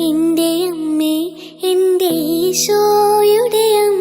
എന്റെ അമ്മേ എന്റെ ഈശോയുടെ അമ്മ.